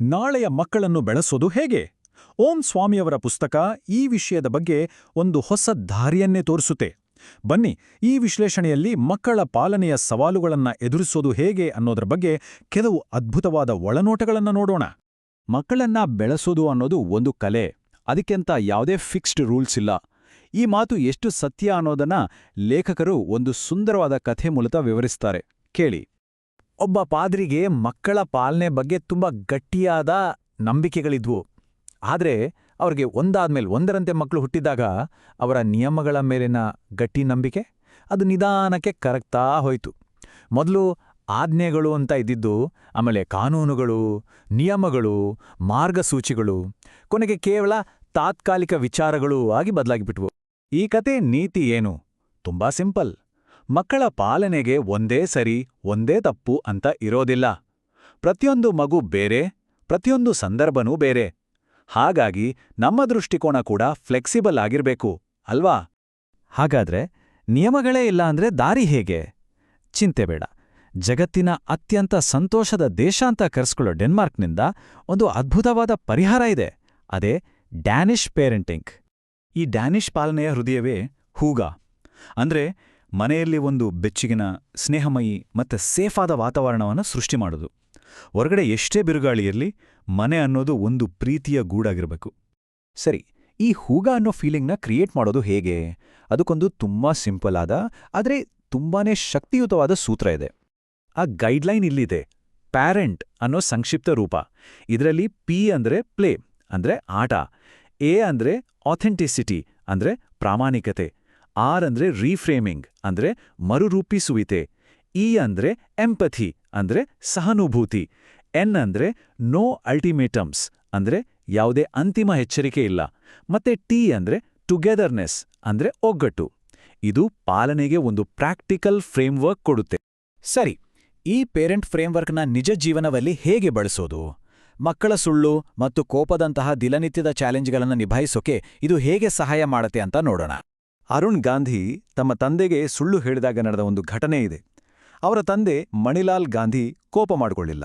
ನಾಳೆಯ ಮಕ್ಕಳನ್ನು ಬೆಳೆಸೋದು ಹೇಗೆ? ಓಂ ಸ್ವಾಮಿಯವರ ಪುಸ್ತಕ ಈ ವಿಷಯದ ಬಗ್ಗೆ ಒಂದು ಹೊಸ ದಾರಿಯನ್ನೇ ತೋರಿಸುತ್ತೆ. ಬನ್ನಿ, ಈ ವಿಶ್ಲೇಷಣೆಯಲ್ಲಿ ಮಕ್ಕಳ ಪಾಲನೆಯ ಸವಾಲುಗಳನ್ನು ಎದುರಿಸೋದು ಹೇಗೆ ಅನ್ನೋದ್ರ ಬಗ್ಗೆ ಕೆಲವು ಅದ್ಭುತವಾದ ಒಳನೋಟಗಳನ್ನು ನೋಡೋಣ. ಮಕ್ಕಳನ್ನ ಬೆಳೆಸೋದು ಅನ್ನೋದು ಒಂದು ಕಲೆ, ಅದಕ್ಕೆಂತ ಯಾವುದೇ ಫಿಕ್ಸ್ಡ್ ರೂಲ್ಸ್ ಇಲ್ಲ. ಈ ಮಾತು ಎಷ್ಟು ಸತ್ಯ ಅನ್ನೋದನ್ನ ಲೇಖಕರು ಒಂದು ಸುಂದರವಾದ ಕಥೆ ಮೂಲಕ ವಿವರಿಸ್ತಾರೆ. ಕೇಳಿ. ಒಬ್ಬ ಪಾದ್ರಿಗೆ ಮಕ್ಕಳ ಪಾಲನೆ ಬಗ್ಗೆ ತುಂಬ ಗಟ್ಟಿಯಾದ ನಂಬಿಕೆಗಳಿದ್ವು. ಆದರೆ ಅವ್ರಿಗೆ ಒಂದಾದ್ಮೇಲೆ ಒಂದರಂತೆ ಮಕ್ಕಳು ಹುಟ್ಟಿದಾಗ ಅವರ ನಿಯಮಗಳ ಮೇಲಿನ ಗಟ್ಟಿ ನಂಬಿಕೆ ಅದು ನಿಧಾನಕ್ಕೆ ಕರಗ್ತಾ ಹೋಯ್ತು. ಮೊದಲು ಆಜ್ಞೆಗಳು ಅಂತ ಇದ್ದಿದ್ದು ಆಮೇಲೆ ಕಾನೂನುಗಳು, ನಿಯಮಗಳು, ಮಾರ್ಗಸೂಚಿಗಳು, ಕೊನೆಗೆ ಕೇವಲ ತಾತ್ಕಾಲಿಕ ವಿಚಾರಗಳು ಆಗಿ ಬದಲಾಗಿಬಿಟ್ವು. ಈ ಕತೆ ನೀತಿ ಏನು? ತುಂಬಾ ಸಿಂಪಲ್. ಮಕ್ಕಳ ಪಾಲನೆಗೆ ಒಂದೇ ಸರಿ, ಒಂದೇ ತಪ್ಪು ಅಂತ ಇರೋದಿಲ್ಲ. ಪ್ರತಿಯೊಂದು ಮಗು ಬೇರೆ, ಪ್ರತಿಯೊಂದು ಸಂದರ್ಭನೂ ಬೇರೆ. ಹಾಗಾಗಿ ನಮ್ಮ ದೃಷ್ಟಿಕೋನ ಕೂಡ ಫ್ಲೆಕ್ಸಿಬಲ್ ಆಗಿರ್ಬೇಕು, ಅಲ್ವಾ? ಹಾಗಾದ್ರೆ ನಿಯಮಗಳೇ ಇಲ್ಲ ಅಂದ್ರೆ ದಾರಿ ಹೇಗೆ? ಚಿಂತೆ ಬೇಡ. ಜಗತ್ತಿನ ಅತ್ಯಂತ ಸಂತೋಷದ ದೇಶ ಅಂತ ಕರೆಸ್ಕೊಳ್ಳೋ ಡೆನ್ಮಾರ್ಕ್ನಿಂದ ಒಂದು ಅದ್ಭುತವಾದ ಪರಿಹಾರ ಇದೆ. ಅದೇ ಡ್ಯಾನಿಷ್ ಪೇರೆಂಟಿಂಗ್. ಈ ಡ್ಯಾನಿಷ್ ಪಾಲನೆಯ ಹೃದಯವೇ ಹೂಗ. ಅಂದ್ರೆ ಮನೆಯಲ್ಲಿ ಒಂದು ಬೆಚ್ಚಗಿನ ಸ್ನೇಹಮಯಿ ಮತ್ತು ಸೇಫಾದ ವಾತಾವರಣವನ್ನು ಸೃಷ್ಟಿ ಮಾಡೋದು. ಹೊರಗಡೆ ಎಷ್ಟೇ ಬಿರುಗಾಳಿ ಇರಲಿ, ಮನೆ ಅನ್ನೋದು ಒಂದು ಪ್ರೀತಿಯ ಗೂಡಾಗಿರಬೇಕು. ಸರಿ, ಈ ಹೂಗ ಅನ್ನೋ ಫೀಲಿಂಗ್ನ ಕ್ರಿಯೇಟ್ ಮಾಡೋದು ಹೇಗೆ? ಅದಕ್ಕೊಂದು ತುಂಬಾ ಸಿಂಪಲ್ ಆದ, ಆದರೆ ತುಂಬಾನೇ ಶಕ್ತಿಯುತವಾದ ಸೂತ್ರ ಇದೆ. ಆ ಗೈಡ್ಲೈನ್ ಇಲ್ಲಿದೆ. ಪ್ಯಾರೆಂಟ್ ಅನ್ನೋ ಸಂಕ್ಷಿಪ್ತ ರೂಪ. ಇದರಲ್ಲಿ ಪಿ ಅಂದ್ರೆ ಪ್ಲೇ ಅಂದ್ರೆ ಆಟ. ಎ ಅಂದ್ರೆ ಆಥೆಂಟಿಸಿಟಿ ಅಂದ್ರೆ ಪ್ರಾಮಾಣಿಕತೆ. ಆರ್ ಅಂದ್ರೆ ರೀಫ್ರೇಮಿಂಗ್ ಅಂದ್ರೆ ಮರುರೂಪಿಸುವಿತೆ ಇ ಅಂದ್ರೆ ಎಂಪಥಿ ಅಂದ್ರೆ ಸಹಾನುಭೂತಿ. ಎನ್ ಅಂದ್ರೆ ನೋ ಅಲ್ಟಿಮೇಟಮ್ಸ್ ಅಂದ್ರೆ ಯಾವುದೇ ಅಂತಿಮ ಎಚ್ಚರಿಕೆ ಇಲ್ಲ. ಮತ್ತೆ ಟಿ ಅಂದ್ರೆ ಟುಗೆದರ್ನೆಸ್ ಅಂದ್ರೆ ಒಗ್ಗಟ್ಟು. ಇದು ಪಾಲನೆಗೆ ಒಂದು ಪ್ರಾಕ್ಟಿಕಲ್ ಫ್ರೇಮ್ವರ್ಕ್ ಕೊಡುತ್ತೆ. ಸರಿ, ಈ ಪೇರೆಂಟ್ ಫ್ರೇಮ್ವರ್ಕ್ನ ನಿಜ ಜೀವನದಲ್ಲಿ ಹೇಗೆ ಬಳಸೋದು? ಮಕ್ಕಳ ಸುಳ್ಳು ಮತ್ತು ಕೋಪದಂತಹ ದಿನನಿತ್ಯದ ಚಾಲೆಂಜ್ಗಳನ್ನು ನಿಭಾಯಿಸೋಕೆ ಇದು ಹೇಗೆ ಸಹಾಯ ಮಾಡುತ್ತೆ ಅಂತ ನೋಡೋಣ. ಅರುಣ್ ಗಾಂಧಿ ತಮ್ಮ ತಂದೆಗೆ ಸುಳ್ಳು ಹೇಳಿದಾಗ ನಡೆದ ಒಂದು ಘಟನೆ ಇದೆ. ಅವರ ತಂದೆ ಮಣಿಲಾಲ್ ಗಾಂಧಿ ಕೋಪ ಮಾಡಿಕೊಳ್ಳಿಲ್ಲ.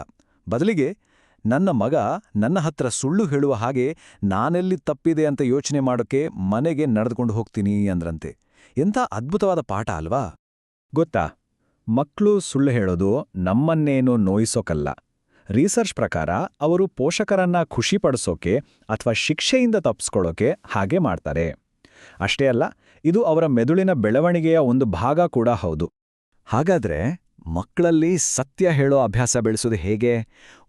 ಬದಲಿಗೆ, ನನ್ನ ಮಗ ನನ್ನ ಹತ್ರ ಸುಳ್ಳು ಹೇಳುವ ಹಾಗೆ ನಾನೆಲ್ಲಿ ತಪ್ಪಿದೆ ಅಂತ ಯೋಚನೆ ಮಾಡೋಕ್ಕೆ ಮನೆಗೆ ನಡೆದುಕೊಂಡು ಹೋಗ್ತೀನಿ ಅಂದ್ರಂತೆ. ಎಂಥ ಅದ್ಭುತವಾದ ಪಾಠ ಅಲ್ವಾ? ಗೊತ್ತಾ? ಮಕ್ಕಳು ಸುಳ್ಳು ಹೇಳೋದು ನಮ್ಮನ್ನೇನೋ ನೋಯಿಸೋಕಲ್ಲ. ರಿಸರ್ಚ್ ಪ್ರಕಾರ ಅವರು ಪೋಷಕರನ್ನ ಖುಷಿಪಡಿಸೋಕೆ ಅಥವಾ ಶಿಕ್ಷೆಯಿಂದ ತಪ್ಪಿಸ್ಕೊಳ್ಳೋಕೆ ಹಾಗೆ ಮಾಡ್ತಾರೆ. ಅಷ್ಟೇ ಅಲ್ಲ ಇದು ಅವರ ಮೆದುಳಿನ ಬೆಳವಣಿಗೆಯ ಒಂದು ಭಾಗ ಕೂಡ ಹೌದು. ಹಾಗಾದ್ರೆ ಮಕ್ಕಳಲ್ಲಿ ಸತ್ಯ ಹೇಳೋ ಅಭ್ಯಾಸ ಬೆಳೆಸೋದು ಹೇಗೆ?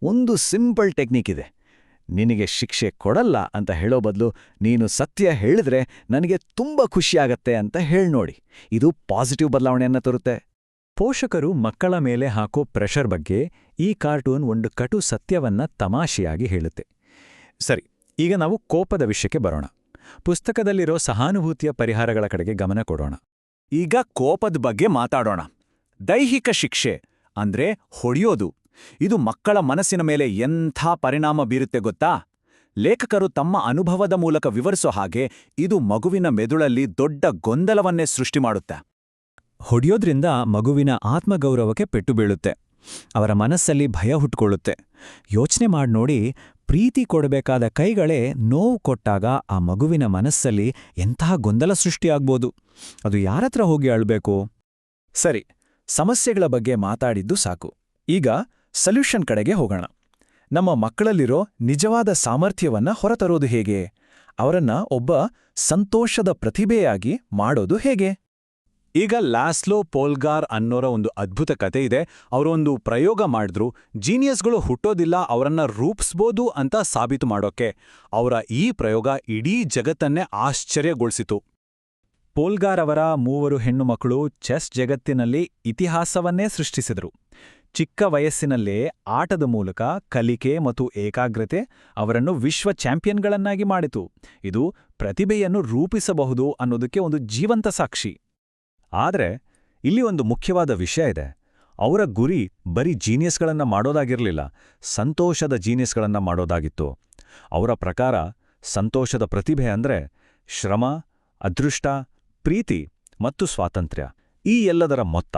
ಒಂದು ಸಿಂಪಲ್ ಟೆಕ್ನಿಕ್ ಇದೆ. ನಿನಗೆ ಶಿಕ್ಷೆ ಕೊಡಲ್ಲ ಅಂತ ಹೇಳೋ ಬದಲು ನೀನು ಸತ್ಯ ಹೇಳಿದ್ರೆ ನನಗೆ ತುಂಬ ಖುಷಿಯಾಗತ್ತೆ ಅಂತ ಹೇಳ್ನೋಡಿ ಇದು ಪಾಸಿಟಿವ್ ಬದಲಾವಣೆಯನ್ನು ತರುತ್ತೆ. ಪೋಷಕರು ಮಕ್ಕಳ ಮೇಲೆ ಹಾಕೋ ಪ್ರೆಷರ್ ಬಗ್ಗೆ ಈ ಕಾರ್ಟೂನ್ ಒಂದು ಕಟು ಸತ್ಯವನ್ನ ತಮಾಷೆಯಾಗಿ ಹೇಳುತ್ತೆ. ಸರಿ, ಈಗ ನಾವು ಕೋಪದ ವಿಷಯಕ್ಕೆ ಬರೋಣ. ಪುಸ್ತಕದಲ್ಲಿರೋ ಸಹಾನುಭೂತಿಯ ಪರಿಹಾರಗಳ ಕಡೆಗೆ ಗಮನ ಕೊಡೋಣ. ಈಗ ಕೋಪದ ಬಗ್ಗೆ ಮಾತಾಡೋಣ. ದೈಹಿಕ ಶಿಕ್ಷೆ ಅಂದ್ರೆ ಹೊಡೆಯೋದು. ಇದು ಮಕ್ಕಳ ಮನಸ್ಸಿನ ಮೇಲೆ ಎಂಥ ಪರಿಣಾಮ ಬೀರುತ್ತೆ ಗೊತ್ತಾ? ಲೇಖಕರು ತಮ್ಮ ಅನುಭವದ ಮೂಲಕ ವಿವರಿಸೋ ಹಾಗೆ ಇದು ಮಗುವಿನ ಮೆದುಳಲ್ಲಿ ದೊಡ್ಡ ಗೊಂದಲವನ್ನೇ ಸೃಷ್ಟಿ ಮಾಡುತ್ತೆ. ಹೊಡೆಯೋದ್ರಿಂದ ಮಗುವಿನ ಆತ್ಮಗೌರವಕ್ಕೆ ಪೆಟ್ಟು ಬೀಳುತ್ತೆ. ಅವರ ಮನಸ್ಸಲ್ಲಿ ಭಯ ಹುಟ್ಕೊಳ್ಳುತ್ತೆ. ಯೋಚನೆ ಮಾಡಿ ನೋಡಿ, ಪ್ರೀತಿ ಕೊಡಬೇಕಾದ ಕೈಗಳೇ ನೋವು ಕೊಟ್ಟಾಗ ಆ ಮಗುವಿನ ಮನಸ್ಸಲ್ಲಿ ಎಂತಹ ಗೊಂದಲ ಸೃಷ್ಟಿಯಾಗ್ಬೋದು. ಅದು ಯಾರತ್ರ ಹೋಗಿ ಅಳ್ಬೇಕು? ಸರಿ, ಸಮಸ್ಯೆಗಳ ಬಗ್ಗೆ ಮಾತಾಡಿದ್ದು ಸಾಕು. ಈಗ ಸೊಲ್ಯೂಷನ್ ಕಡೆಗೆ ಹೋಗೋಣ. ನಮ್ಮ ಮಕ್ಕಳಲ್ಲಿರೋ ನಿಜವಾದ ಸಾಮರ್ಥ್ಯವನ್ನ ಹೊರತರೋದು ಹೇಗೆ? ಅವರನ್ನ ಒಬ್ಬ ಸಂತೋಷದ ಪ್ರತಿಭೆಯಾಗಿ ಮಾಡೋದು ಹೇಗೆ? ಈಗ ಲಾಸ್ಲೋ ಪೋಲ್ಗಾರ್ ಅನ್ನೋರ ಒಂದು ಅದ್ಭುತ ಕತೆ ಇದೆ. ಅವರೊಂದು ಪ್ರಯೋಗ ಮಾಡಿದ್ರು. ಜೀನಿಯಸ್ಗಳು ಹುಟ್ಟೋದಿಲ್ಲ, ಅವರನ್ನ ರೂಪಿಸ್ಬೋದು ಅಂತ ಸಾಬೀತು ಮಾಡೋಕೆ. ಅವರ ಈ ಪ್ರಯೋಗ ಇಡೀ ಜಗತ್ತನ್ನೇ ಆಶ್ಚರ್ಯಗೊಳಿಸಿತು. ಪೋಲ್ಗಾರ್ ಅವರ ಮೂವರು ಹೆಣ್ಣು ಮಕ್ಕಳು ಚೆಸ್ ಜಗತ್ತಿನಲ್ಲಿ ಇತಿಹಾಸವನ್ನೇ ಸೃಷ್ಟಿಸಿದರು. ಚಿಕ್ಕ ವಯಸ್ಸಿನಲ್ಲೇ ಆಟದ ಮೂಲಕ ಕಲಿಕೆ ಮತ್ತು ಏಕಾಗ್ರತೆ ಅವರನ್ನು ವಿಶ್ವ ಚಾಂಪಿಯನ್ಗಳನ್ನಾಗಿ ಮಾಡಿತು. ಇದು ಪ್ರತಿಭೆಯನ್ನು ರೂಪಿಸಬಹುದು ಅನ್ನೋದಕ್ಕೆ ಒಂದು ಜೀವಂತ ಸಾಕ್ಷಿ. ಆದ್ರೆ ಇಲ್ಲಿ ಒಂದು ಮುಖ್ಯವಾದ ವಿಷಯ ಇದೆ. ಅವರ ಗುರಿ ಬರೀ ಜೀನಿಯಸ್ಗಳನ್ನು ಮಾಡೋದಾಗಿರಲಿಲ್ಲ, ಸಂತೋಷದ ಜೀನಿಯಸ್ಗಳನ್ನು ಮಾಡೋದಾಗಿತ್ತು. ಅವರ ಪ್ರಕಾರ ಸಂತೋಷದ ಪ್ರತಿಭೆ ಅಂದ್ರೆ ಶ್ರಮ, ಅದೃಷ್ಟ, ಪ್ರೀತಿ ಮತ್ತು ಸ್ವಾತಂತ್ರ್ಯ. ಈ ಎಲ್ಲದರ ಮೊತ್ತ.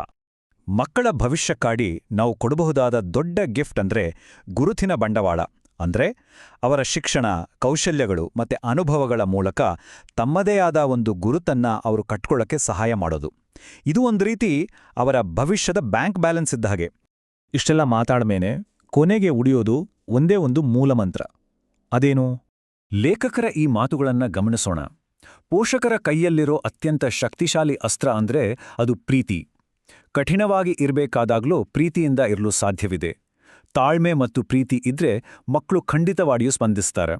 ಮಕ್ಕಳ ಭವಿಷ್ಯಕ್ಕಾಡಿ ನಾವು ಕೊಡಬಹುದಾದ ದೊಡ್ಡ ಗಿಫ್ಟ್ ಅಂದ್ರೆ ಗುರುತಿನ ಬಂಡವಾಳ. ಅಂದ್ರೆ ಅವರ ಶಿಕ್ಷಣ, ಕೌಶಲ್ಯಗಳು ಮತ್ತೆ ಅನುಭವಗಳ ಮೂಲಕ ತಮ್ಮದೇ ಆದ ಒಂದು ಗುರುತನ್ನ ಅವರು ಕಟ್ಕೊಳ್ಳೋಕ್ಕೆ ಸಹಾಯ ಮಾಡೋದು. ಇದು ಒಂದು ರೀತಿ ಅವರ ಭವಿಷ್ಯದ ಬ್ಯಾಂಕ್ ಬ್ಯಾಲೆನ್ಸ್ ಇದ್ದ ಹಾಗೆ. ಇಷ್ಟೆಲ್ಲ ಮಾತಾಡ್ಮೇನೆ ಕೊನೆಗೆ ಉಳಿಯೋದು ಒಂದೇ ಒಂದು ಮೂಲಮಂತ್ರ ಅದೇನು? ಲೇಖಕರ ಈ ಮಾತುಗಳನ್ನ ಗಮನಿಸೋಣ. ಪೋಷಕರ ಕೈಯಲ್ಲಿರೋ ಅತ್ಯಂತ ಶಕ್ತಿಶಾಲಿ ಅಸ್ತ್ರ ಅಂದ್ರೆ ಅದು ಪ್ರೀತಿ. ಕಠಿಣವಾಗಿ ಇರಬೇಕಾದಾಗ್ಲೂ ಪ್ರೀತಿಯಿಂದ ಇರಲು ಸಾಧ್ಯವಿದೆ. ತಾಳ್ಮೆ ಮತ್ತು ಪ್ರೀತಿ ಇದ್ರೆ ಮಕ್ಕಳು ಖಂಡಿತವಾಗಿಯೂ ಸ್ಪಂದಿಸ್ತಾರೆ.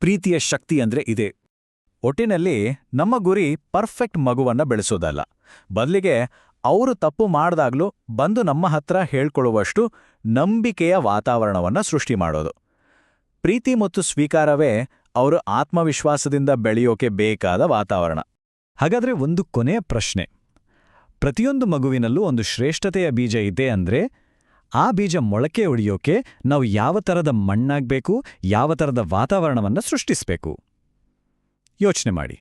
ಪ್ರೀತಿಯ ಶಕ್ತಿ ಅಂದ್ರೆ ಇದೆ. ಒಟ್ಟಿನಲ್ಲಿ ನಮ್ಮ ಗುರಿ ಪರ್ಫೆಕ್ಟ್ ಮಗುವನ್ನ ಬೆಳೆಸೋದಲ್ಲ. ಬದಲಿಗೆ ಅವರು ತಪ್ಪು ಮಾಡ್ದಾಗ್ಲೂ ಬಂದು ನಮ್ಮ ಹತ್ರ ಹೇಳ್ಕೊಳ್ಳುವಷ್ಟು ನಂಬಿಕೆಯ ವಾತಾವರಣವನ್ನ ಸೃಷ್ಟಿ ಮಾಡೋದು. ಪ್ರೀತಿ ಮತ್ತು ಸ್ವೀಕಾರವೇ ಅವರು ಆತ್ಮವಿಶ್ವಾಸದಿಂದ ಬೆಳೆಯೋಕೆ ಬೇಕಾದ ವಾತಾವರಣ. ಹಾಗಾದ್ರೆ ಒಂದು ಕೊನೆಯ ಪ್ರಶ್ನೆ. ಪ್ರತಿಯೊಂದು ಮಗುವಿನಲ್ಲೂ ಒಂದು ಶ್ರೇಷ್ಠತೆಯ ಬೀಜ ಇದೆ ಅಂದ್ರೆ ಆ ಬೀಜ ಮೊಳಕೆ ಒಡೆಯೋಕೆ ನಾವು ಯಾವ ಥರದ ಮಣ್ಣಾಗಬೇಕು, ಯಾವ ಥರದ ವಾತಾವರಣವನ್ನ ಸೃಷ್ಟಿಸಬೇಕು? ಯೋಚನೆ ಮಾಡಿ.